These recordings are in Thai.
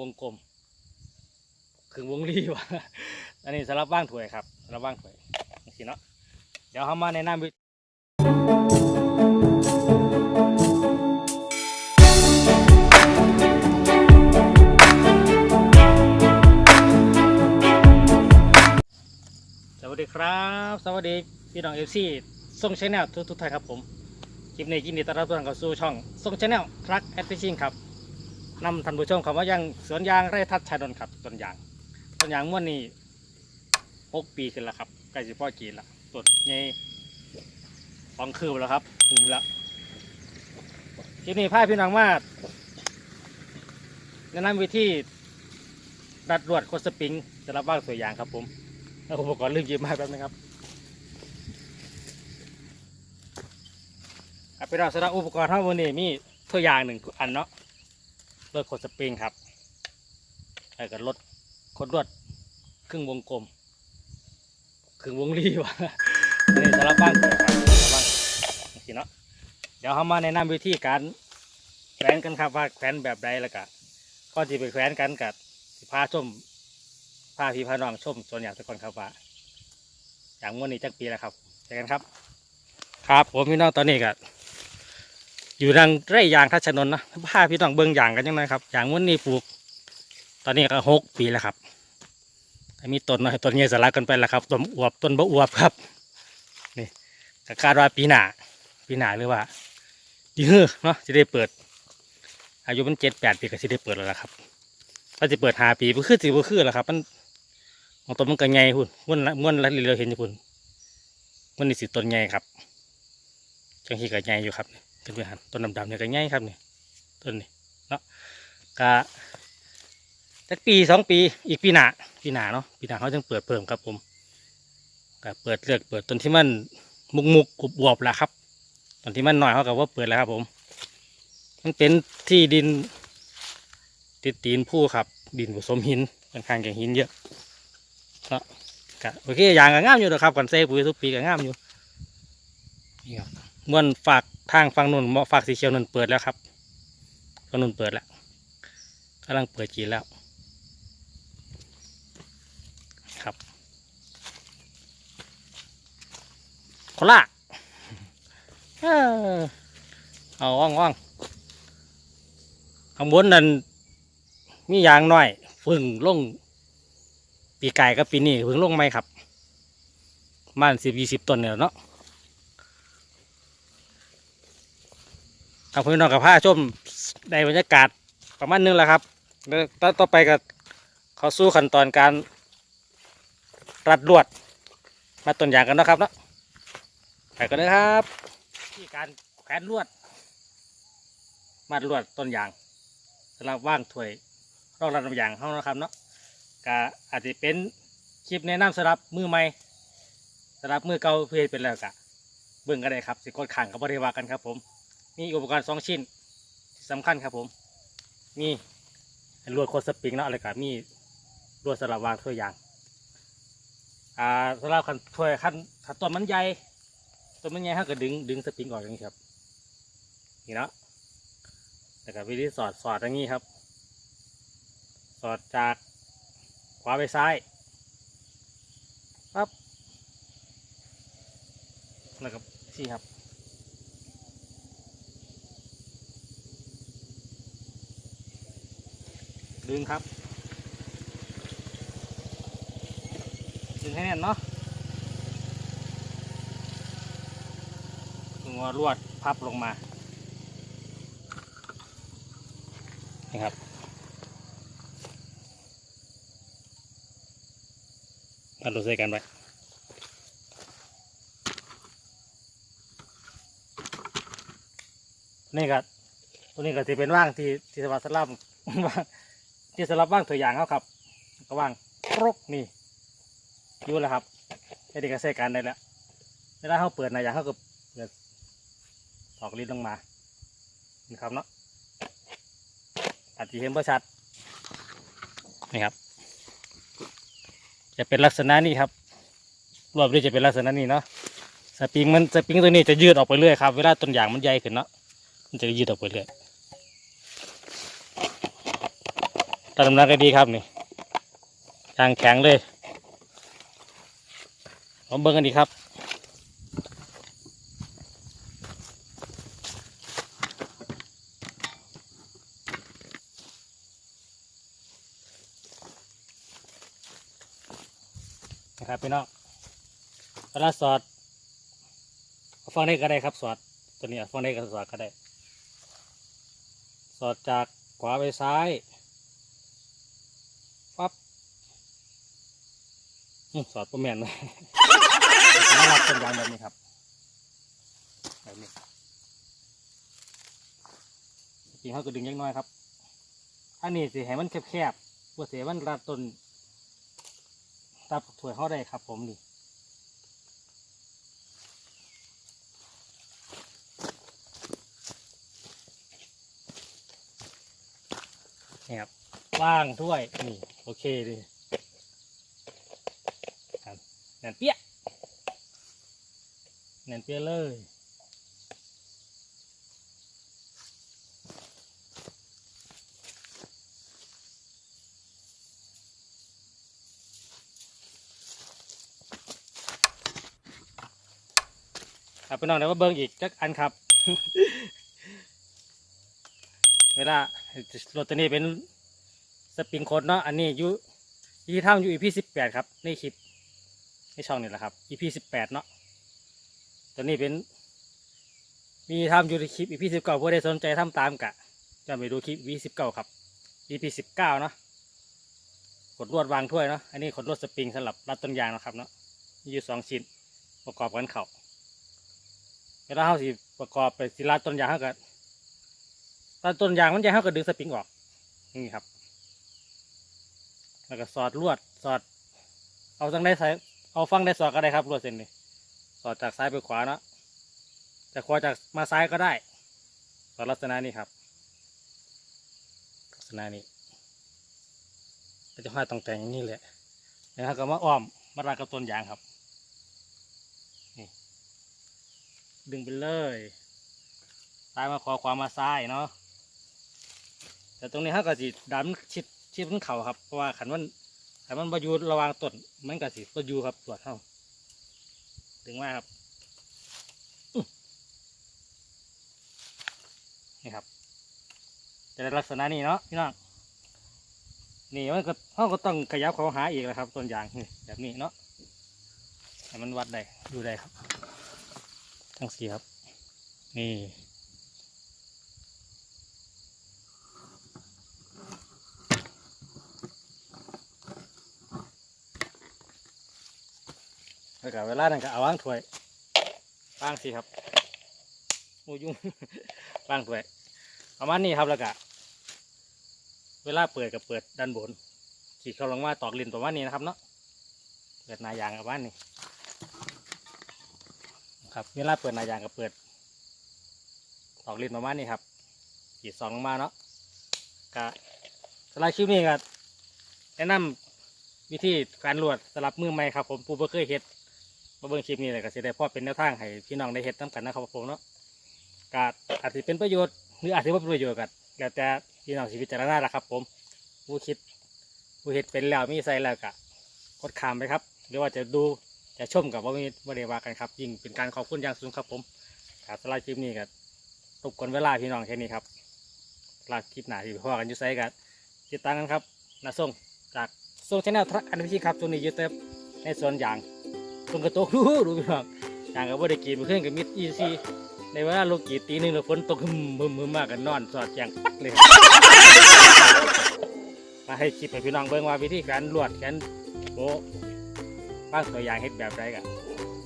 วงกลมขึงวงรีวะอันนี้สำหรับว่างถวยครับสำหรับว่างถวยโอเคเนาะเดี๋ยวเขามาแนะนำวิสวัสดีครับ สวัสดีพี่น้องเอฟซีส่งชแนลทุกทุกท่านครับผม คลิปนี้ยินดีต้อนรับทุกท่านเข้าสู่ช่องส่งชแนลทรัคแอดฟิชชิงครับ นำท่านผู้ชมคำว่ายังสวนยางไร่ทัดชายดนครับต้นยางต้นยางม้วนนี่หกปีขึ้นแล้วครับใกล้สิพ่อกีนละต้นใหญ่ฟองคืบแล้วครับถึงแล้วคลิปนี้พาพี่น้องมาแนะนำวิธีดัดรวดโคดสปริงจะรับบ้างตัวอย่างครับผมแล้วอุปกรณ์ลืมหยิบมาแป๊บนึงครับอะไปเราสำหรับอุปกรณ์ทั้งหมดนี้มีตัวอย่างหนึ่งอันเนาะ รถขดสปริงครับแล้วก็รถขดรวดครึ่งวงกลมครึ่งวงรีวะนนี้สำหรับบ้านผมครับสำหรับบ้านโอเคเนาะเดี๋ยวเขามาแนะนำวิธีการแขวนกันครับว่าแขวนแบบใดแล้วก็ก็จะไปแขวนกันกับสิพาชมพาพี่พาน้องชมส่วนอย่างทุกคนครับว่าอย่างม้วนนี้จักปีแล้วครับเจอกันครับ ครับผมพี่น้องตอนนี้ก็ อยู่ทางไร่ยางทัชนน์นะพาพี่น้องเบิ่งยางกันยังไงครับยางวันนี้ปลูก ตอนนี้ก็หกปีแล้วครับมีต้นน้อยต้นใหญ่สลักกันไปแล้วครับต้นอวบต้นบะอวบครับนี่ก็คาดว่าปีหน้าปีหน้าหรือว่าดีฮือเนาะจะได้เปิด อายุมันเจ็ดแปดปีก็จะได้เปิดแล้วละครับถ้าจะเปิดหาปีก็คือสิบ่คือแล้วครับ มันของต้นมันก็ใหญ่หุ่นม้วนละม้วนละเราเห็นอยู่หุ่นมันนี่สิต้นใหญ่ครับจังที่ก็ใหญ่อยู่ครับ เป็นเพื่อนต้นดำๆเนี่ยก็ง่ายครับนี่ต้นนี้เนาะกะสักปีสองปีอีกปีหนาปีหนาเนาะปีหนาเขาจึงเปิดเพิ่มครับผมก็เปิดเลือกเปิดต้นที่มันมุกมุกๆกุบวบแล้วครับต้นที่มันหน้อยเขาก็ว่าเปิดแล้วครับผม มันเป็นที่ดิน ติดตีนผู้ครับ ดินผสมหินค่อนข้างจะหินเยอะเนาะก็โอเคอย่างก็งามอยู่นะครับก่อนเซ่ปุ๋ยทุกปีก็งามอยู่นี่ครับ ม้วนฝากทางฝั่งนุ่นฝากสีเขียวนุ่นเปิดแล้วครับฝั่งนุ่นเปิดแล้วกำลังเปิดจีแล้วครับโคล่าเอาว่างว่างข้างบนนั่นมียางน้อยฟึ่งลงปีไก่กับปีนี้ฟึ่งลงไหมครับมันสิบยี่สิบต้นเนี่ยเนาะ ทาพี่น้องกับผ้าชมในบรรยากาศประมาณนึงแล้วครับแล้วต่อต่อไปก็เขาสู้ขั้นตอนการรัดลวด มาต้นอย่างกันนะครับเนาะไปกันเลยครับที่การแขวนลวดมาลวดต้นยางสำหรับว่างถ้วยรองรับน้ำยางเขานะครับเนาะก็อาจจะเป็นคลิปแนะนำสำหรับมือใหม่สำหรับมือเก่าเพื่อเป็นแล้วกะเบิ่งกันได้ครับสิกดขังกับบริวากันครับผม มีอุปกรณ์สองชิ้นสำคัญครับผม มีลวดโคดสปริงเนาะอะไรกับมีลวดสลับวางถ้วยยางอ่าสำหรับขันถ้วยขันขันต้นมันใหญ่ต้นมันใหญ่เขาก็ดึงดึงสปริงออกอย่างนี้ครับนี่เนาะแล้วก็วิธีสอดสอดอย่างนี้ครับ สอดจากขวาไปซ้ายปั๊บแล้วก็สี่ครับ ดึงครับ ดึงให้แน่นเนาะงอลวดพับลงมานี่ครับมาดูใส่กันไปนี่ครับตัวนี้ก็จะเป็นว่างที่ที่สวัสดิ์สลับว่าง ที่สำหรับว่างตัวอย่างเขาครับก็ว่างครบนี่อยู่แล้วครับให้เด็กใช้การได้แล้วเวลาเขาเปิดหนะอย่างเขาก็เปิดออกลิ้นลงมานี่ครับเนาะอาจจะเห็นประชัดนี่ครับ จะเป็นลักษณะนี้ครับรวบนี้จะเป็นลักษณะนี้เนาะสปริงมันสปริงตัวนี้จะยืดออกไปเรื่อยครับ เวลาต้นยางมันใหญ่ขึ้นเนาะมันจะยืดออกไปเรื่อย ตัดน้ำหนักก็ดีครับนี่ยางแข็งเลยผมเบิ่งกันดีครับนะครับพี่น้องเวลาสอดฟังได้ก็ได้ครับสอดตัวนี้ฟังได้ก็สอดก็ได้ สอดจากขวาไปซ้ายปั๊บอืม สอดประแมนเลยน่ารักเป็นยางแบบนี้ครับแบบนี้จริงเขาก็ดึงยังน้อยครับ อันนี้สิให้มันแคบๆว่าเสียมันรัดต้นตับถั่วยเขาได้ครับ ผมนี่นี่ครับว่างถ้วยนี่โอเคเลย แน่นเปี้ยแน่นเปี้ยเลยครับพี่น้องเดี๋ยวมาเบิ้งอีกจักอันครับ เวลารถตัวนี้เป็นสปริงโคดเนาะอันนี้อยู่ที่ทำอยู่ EP สิบแปดครับในคลิป ในช่องนี่แหละครับ EP สิบแปดเนาะตัวนี้เป็น มีทำอยู่ในคลิป EP สิบเก้าผู้ใดสนใจทำตามกะจะไปดูคลิป EP สิบเก้าครับ EP สิบเก้าเนาะขดลวดวางถ้วยเนาะอันนี้ขดลวดสปริงสำหรับรัดต้นยางนะครับเนาะมีอยู่สองชิ้นประกอบกันเข่าเวลาเขาสิประกอบไปสิรัดต้นยางเขาก็รัดต้นยางมันจะเขาก็ดึงสปริงออกนี่ครับ แล้วก็สอดลวดสอด เอาตั้งได้ใสาย เอาฟังได้สอดก็ได้ครับลวดเส้นนี้สอดจากซ้ายไปขวาเนาะจากขวาจากมาซ้ายก็ได้สอดลักษณะนี้ครับ ลักษณะนี้ก็จะห้อยตรงแต่งอย่างนี้แหละนะครับก็มาอ้อมมารัดกับต้นยางครับนี่ดึงไปเลยซ้ายมาขวาขวามาซ้ายเนาะแต่ตรงนี้เขาก็สิดันชิดชิดขึ้นเข่าครับเพราะว่าขันมัน ขันมันประยูระวางต้นมันก็สิประยูครับตรวจเข้าดึงมาครับนี่ครับ จะได้ลักษณะนี้เนาะพี่น้องนี่มันก็เขาก็ต้องขยับเขาหาอีกแล้วครับต้นยางนี่แบบนี้เนาะให้มันวัดได้ดูได้ครับ ทั้งสี่ครับ นี่ แล้วก็เวลานั่นก็เอาวางถ้วยวางสิครับโอ้ยุ่งวางถ้วยประมาณนี้ครับแล้วก็เวลาเปิดกับเปิดด้านบน ขีดเข้าลงมาตอกลิ้นประมาณนี้นะครับเนาะเปิดนายางกับบ้านนี้ครับเวลาเปิดนายางกับเปิดตอกลิ้นประมาณนี้ครับ ขีดสองลงมาเนาะก็สไลด์คลิปนี้ก็แนะนำวิธีการลวดสลับมือใหม่ครับ ผมปูเบ่เคยเฮ็ด มาเบิ่งคลิปนี้เลยก็สิได้พ่อเป็นแนวทางให้พี่น้องได้เฮ็ดนํกันนะครับผมเนาะก็อาจจะเป็นประโยชน์หรืออาจจะไม่เป็นประโยชน์กันแล้วแต่พี่น้องสิพิจารณาละครับ ผมผู้คิดผู้เห็ดเป็นแล้วมีใส่แล้วก็กดขามไปครับ หรือว่าจะดูจะชมกับว่ามีบริวากันครับ ยิ่งเป็นการขอบคุณอย่างสูงครับ ผมการสไลด์คลิปนี้ก็ตกกวนเวลาพี่น้องแค่นี้ครับลาคลิปหนาที่พ่อกันยุ่ไซกันติดตามกันครับนาส่งจากส่งชแนลทรัคอันพิชิครับตัวนี้ยูเต็ในส่วนอย่าง ส่งกระโตกดูดูพี่น้องย่างกับบริกีมาขึ้นกับมิดอีซีในเวลาโลกีตีหนึ่งแล้วฝนตกหึมหึมหึมมากกันนอนสอดแจงปักเลย มาให้คลิปให้พี่น้องเบิ่งว่าวิธีการลวดกันโบะบ้างตัวอย่างเฮ็ดแบบไรกัน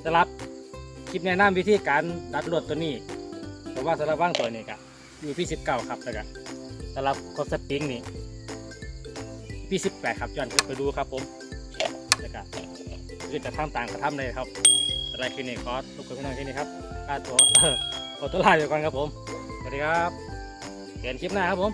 สำหรับคลิปแนะนำวิธีการดัดลวดตัวนี้แต่ว่าสำหรับว่างตัวนี้ก็อยู่ที่สิบเก้าครับแล้วกันสำหรับคอสปริงนี่พี่สิบแปดครับย้อนขึ้นไปดูครับผมแล้วก็ คือจะทำต่างกระทำเลยครับอะไรคลินิกคอรบกคนพี่น้องที่นี่ครับค่าตัวขอตัวลาไปก่อนครับผม สวัสดีครับเจอกันคลิปหน้าครับผม